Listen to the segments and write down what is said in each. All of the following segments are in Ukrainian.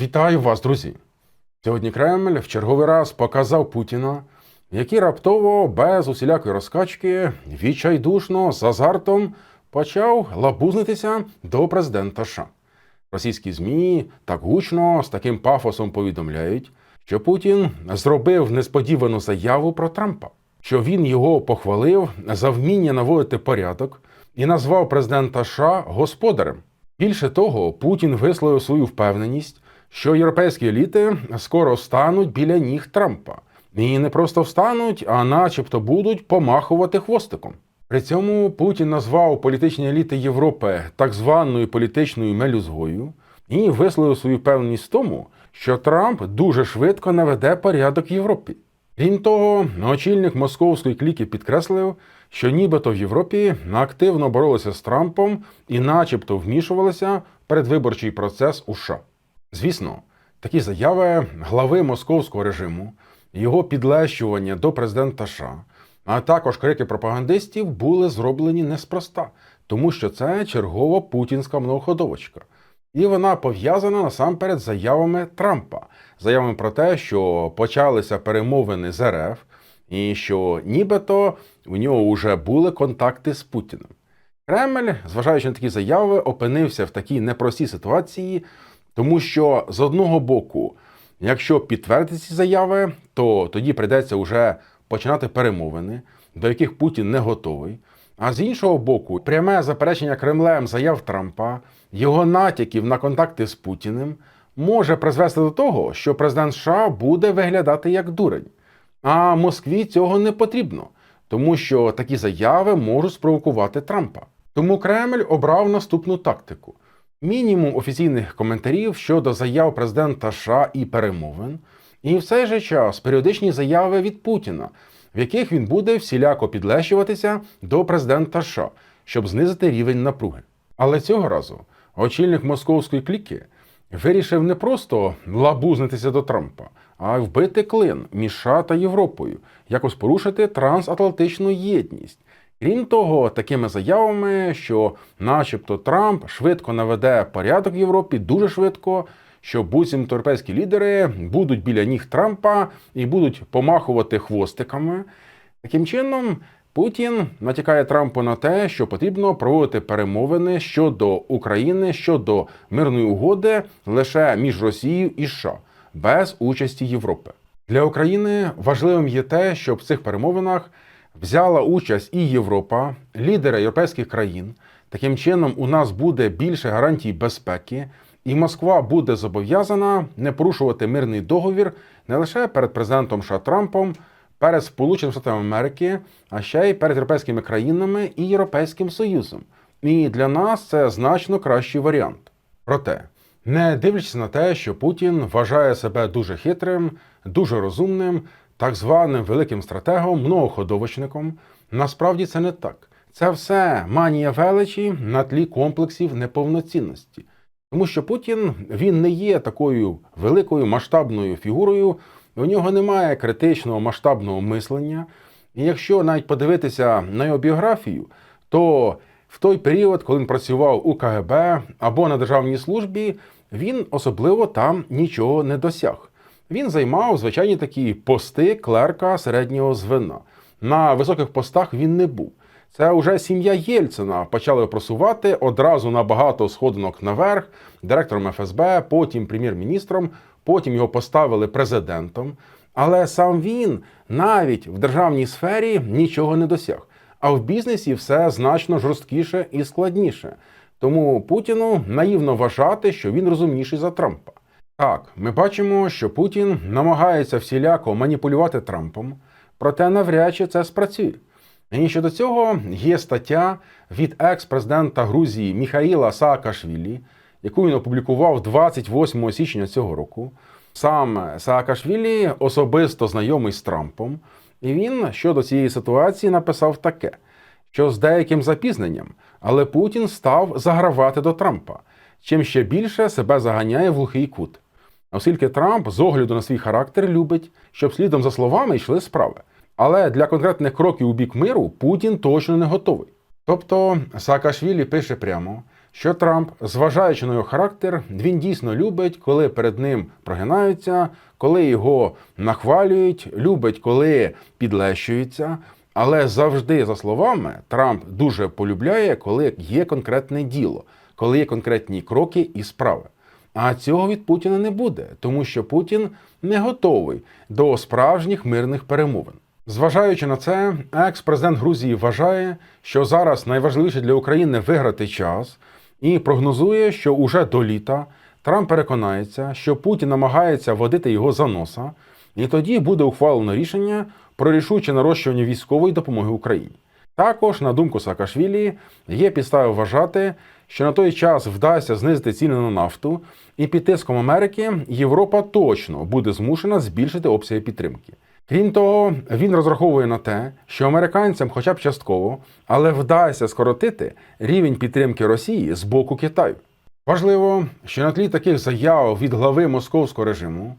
Вітаю вас, друзі! Сьогодні Кремль в черговий раз показав Путіна, який раптово, без усілякої розкачки, відчайдушно з азартом почав лабузнитися до президента США. Російські ЗМІ так гучно з таким пафосом повідомляють, що Путін зробив несподівану заяву про Трампа, що він його похвалив за вміння наводити порядок і назвав президента США господарем. Більше того, Путін висловив свою впевненість, що європейські еліти скоро встануть біля ніг Трампа. І не просто встануть, а начебто будуть помахувати хвостиком. При цьому Путін назвав політичні еліти Європи так званою політичною мелюзгою і висловив свою впевненість в тому, що Трамп дуже швидко наведе порядок в Європі. Крім того, очільник московської кліки підкреслив, що нібито в Європі активно боролися з Трампом і, начебто, вмішувалися в передвиборчий процес у США. Звісно, такі заяви глави московського режиму, його підлещування до президента США, а також крики пропагандистів були зроблені неспроста, тому що це чергова путінська многоходовочка. І вона пов'язана насамперед з заявами Трампа, заявами про те, що почалися перемовини з РФ, і що нібито у нього вже були контакти з Путіним. Кремль, зважаючи на такі заяви, опинився в такій непростій ситуації, тому що з одного боку, якщо підтвердити ці заяви, то тоді прийдеться вже починати перемовини, до яких Путін не готовий. А з іншого боку, пряме заперечення Кремлем заяв Трампа, його натяків на контакти з Путіним може призвести до того, що президент США буде виглядати як дурень. А Москві цього не потрібно, тому що такі заяви можуть спровокувати Трампа. Тому Кремль обрав наступну тактику: мінімум офіційних коментарів щодо заяв президента США і перемовин, і в цей же час періодичні заяви від Путіна, в яких він буде всіляко підлещуватися до президента США, щоб знизити рівень напруги. Але цього разу очільник московської кліки вирішив не просто лабузнитися до Трампа, а й вбити клин між США та Європою, якось порушити трансатлантичну єдність. Крім того, такими заявами, що, начебто, Трамп швидко наведе порядок в Європі дуже швидко, що буцімто європейські лідери будуть біля ніг Трампа і будуть помахувати хвостиками. Таким чином, Путін натякає Трампу на те, що потрібно проводити перемовини щодо України щодо мирної угоди лише між Росією і США без участі Європи. Для України важливим є те, щоб в цих перемовинах взяла участь і Європа, лідери європейських країн. Таким чином, у нас буде більше гарантій безпеки, і Москва буде зобов'язана не порушувати мирний договір не лише перед президентом США Трампом, перед Сполученими Штатами Америки, а ще й перед європейськими країнами і Європейським Союзом. І для нас це значно кращий варіант. Проте, не дивлячись на те, що Путін вважає себе дуже хитрим, дуже розумним, так званим великим стратегом, многоходовочником, насправді це не так. Це все манія величі на тлі комплексів неповноцінності. Тому що Путін він не є такою великою масштабною фігурою, у нього немає критичного масштабного мислення. І якщо навіть подивитися на його біографію, то в той період, коли він працював у КГБ або на державній службі, він особливо там нічого не досяг. Він займав звичайні такі пости клерка середнього звена. На високих постах він не був. Це вже сім'я Єльцина почали просувати одразу на багато сходинок наверх, директором ФСБ, потім прем'єр-міністром, потім його поставили президентом. Але сам він навіть в державній сфері нічого не досяг. А в бізнесі все значно жорсткіше і складніше. Тому Путіну наївно вважати, що він розумніший за Трампа. Так, ми бачимо, що Путін намагається всіляко маніпулювати Трампом, проте навряд чи це спрацює. І щодо цього є стаття від екс-президента Грузії Міхаїла Саакашвілі, яку він опублікував 28 січня цього року. Сам Саакашвілі особисто знайомий з Трампом, і він щодо цієї ситуації написав таке, що з деяким запізненням, але Путін став загравати до Трампа, чим ще більше себе заганяє в глухий кут. Оскільки Трамп з огляду на свій характер любить, щоб слідом за словами йшли справи. Але для конкретних кроків у бік миру Путін точно не готовий. Тобто Саакашвілі пише прямо, що Трамп, зважаючи на його характер, він дійсно любить, коли перед ним прогинаються, коли його нахвалюють, любить, коли підлещуються. Але завжди, за словами, Трамп дуже полюбляє, коли є конкретне діло, коли є конкретні кроки і справи. А цього від Путіна не буде, тому що Путін не готовий до справжніх мирних перемовин. Зважаючи на це, екс-президент Грузії вважає, що зараз найважливіше для України виграти час і прогнозує, що уже до літа Трамп переконається, що Путін намагається водити його за носа, і тоді буде ухвалено рішення про рішуче нарощування військової допомоги Україні. Також, на думку Саакашвілі, є підстави вважати, що на той час вдасться знизити ціни на нафту, і під тиском Америки Європа точно буде змушена збільшити обсяги підтримки. Крім того, він розраховує на те, що американцям, хоча б частково, але вдасться скоротити рівень підтримки Росії з боку Китаю. Важливо, що на тлі таких заяв від глави московського режиму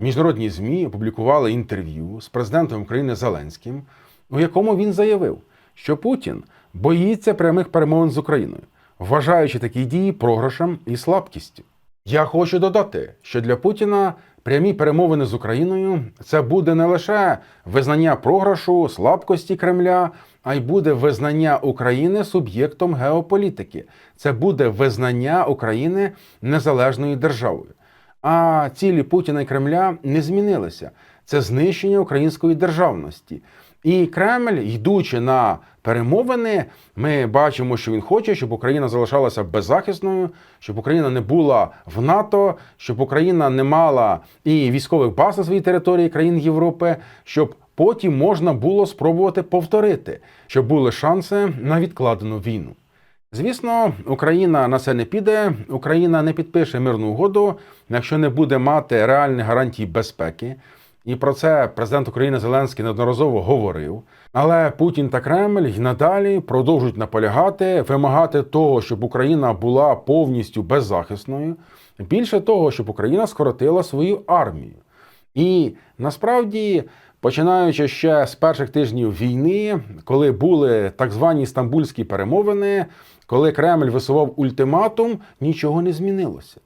міжнародні ЗМІ опублікували інтерв'ю з президентом України Зеленським, у якому він заявив, що Путін боїться прямих перемовин з Україною, вважаючи такі дії програшем і слабкістю. Я хочу додати, що для Путіна прямі перемовини з Україною це буде не лише визнання програшу, слабкості Кремля, а й буде визнання України суб'єктом геополітики. Це буде визнання України незалежною державою. А цілі Путіна і Кремля не змінилися. Це знищення української державності. І Кремль, йдучи на перемовини, ми бачимо, що він хоче, щоб Україна залишалася беззахисною, щоб Україна не була в НАТО, щоб Україна не мала і військових баз на своїй території країн Європи, щоб потім можна було спробувати повторити, щоб були шанси на відкладену війну. Звісно, Україна на це не піде. Україна не підпише мирну угоду, якщо не буде мати реальних гарантій безпеки. І про це президент України Зеленський неодноразово говорив. Але Путін та Кремль й надалі продовжують наполягати, вимагати того, щоб Україна була повністю беззахисною. Більше того, щоб Україна скоротила свою армію. І насправді, починаючи ще з перших тижнів війни, коли були так звані стамбульські перемовини, коли Кремль висував ультиматум, нічого не змінилося.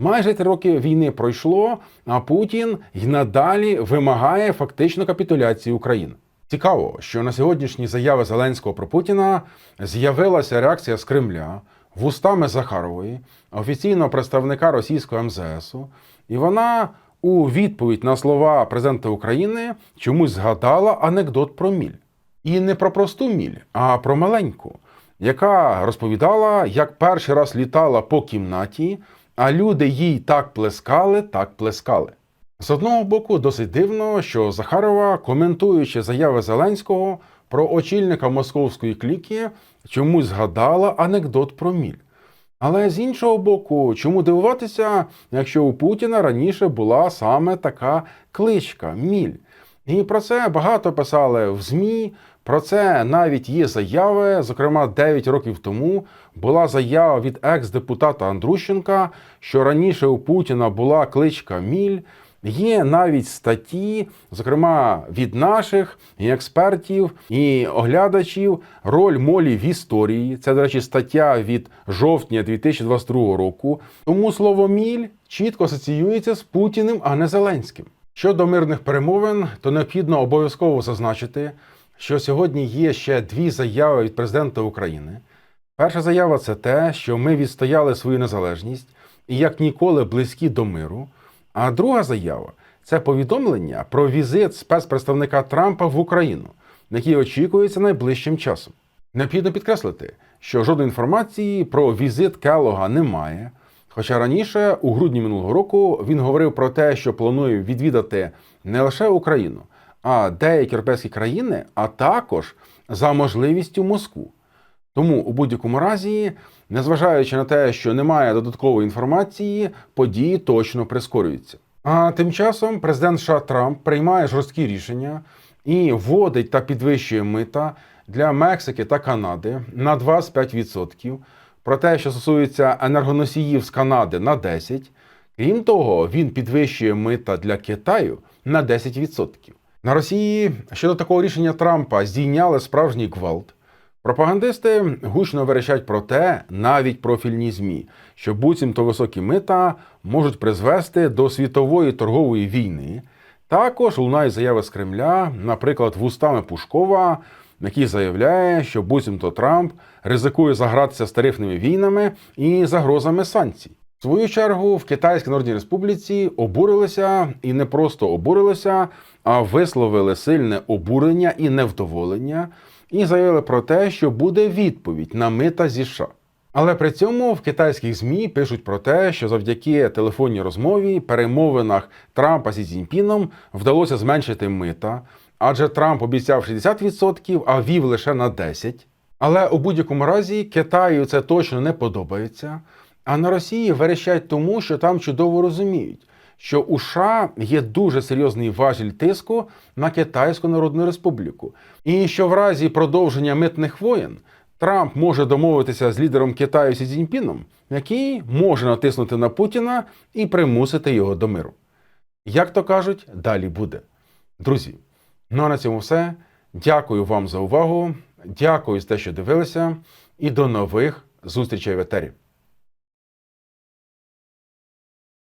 Майже три роки війни пройшло, а Путін й надалі вимагає фактично капітуляції України. Цікаво, що на сьогоднішні заяви Зеленського про Путіна з'явилася реакція з Кремля вустами Захарової, офіційного представника російського МЗСу, і вона у відповідь на слова президента України чомусь згадала анекдот про міль. І не про просту міль, а про маленьку, яка розповідала, як перший раз літала по кімнаті, а люди їй так плескали, так плескали. З одного боку, досить дивно, що Захарова, коментуючи заяви Зеленського про очільника московської кліки, чомусь згадала анекдот про міль. Але з іншого боку, чому дивуватися, якщо у Путіна раніше була саме така кличка Міль? І про це багато писали в ЗМІ. Про це навіть є заяви. Зокрема, 9 років тому була заява від екс-депутата Андрущенка, що раніше у Путіна була кличка Міль. Є навіть статті, зокрема від наших і експертів і оглядачів, роль молі в історії. Це, до речі, стаття від жовтня 2022 року. Тому слово міль чітко асоціюється з Путіним, а не Зеленським. Щодо мирних перемовин, то необхідно обов'язково зазначити, що сьогодні є ще дві заяви від президента України. Перша заява це те, що ми відстояли свою незалежність і як ніколи близькі до миру. А друга заява це повідомлення про візит спецпредставника Трампа в Україну, який очікується найближчим часом. Необхідно підкреслити, що жодної інформації про візит Келога немає. Хоча раніше, у грудні минулого року, він говорив про те, що планує відвідати не лише Україну, деякі європейські країни, а також за можливістю Москву. Тому у будь-якому разі, незважаючи на те, що немає додаткової інформації, події точно прискорюються. А тим часом президент США Трамп приймає жорсткі рішення і вводить та підвищує мита для Мексики та Канади на 25%. Про те, що стосується енергоносіїв з Канади на 10%. Крім того, він підвищує мита для Китаю на 10%. На Росії щодо такого рішення Трампа здійняли справжній гвалт. Пропагандисти гучно верещать про те, навіть профільні ЗМІ, що буцімто високі мита можуть призвести до світової торгової війни. Також лунає заяви з Кремля, наприклад, вустами Пушкова, який заявляє, що буцімто Трамп ризикує загратися з тарифними війнами і загрозами санкцій. Свою чергу в Китайській Народній Республіці обурилися і не просто обурилися, а висловили сильне обурення і невдоволення, і заявили про те, що буде відповідь на мита зі США. Але при цьому в китайських ЗМІ пишуть про те, що завдяки телефонній розмові, перемовинах Трампа зі Цзіньпіном вдалося зменшити мита, адже Трамп обіцяв 60%, а вів лише на 10%. Але у будь-якому разі Китаю це точно не подобається. А на Росії верещать тому, що там чудово розуміють, що у США є дуже серйозний важіль тиску на Китайську Народну Республіку, і що в разі продовження митних воєн Трамп може домовитися з лідером Китаю Сі Цзіньпіном, який може натиснути на Путіна і примусити його до миру. Як то кажуть, далі буде. Друзі, ну а на цьому все. Дякую вам за увагу. Дякую за те, що дивилися, і до нових зустрічей в етері.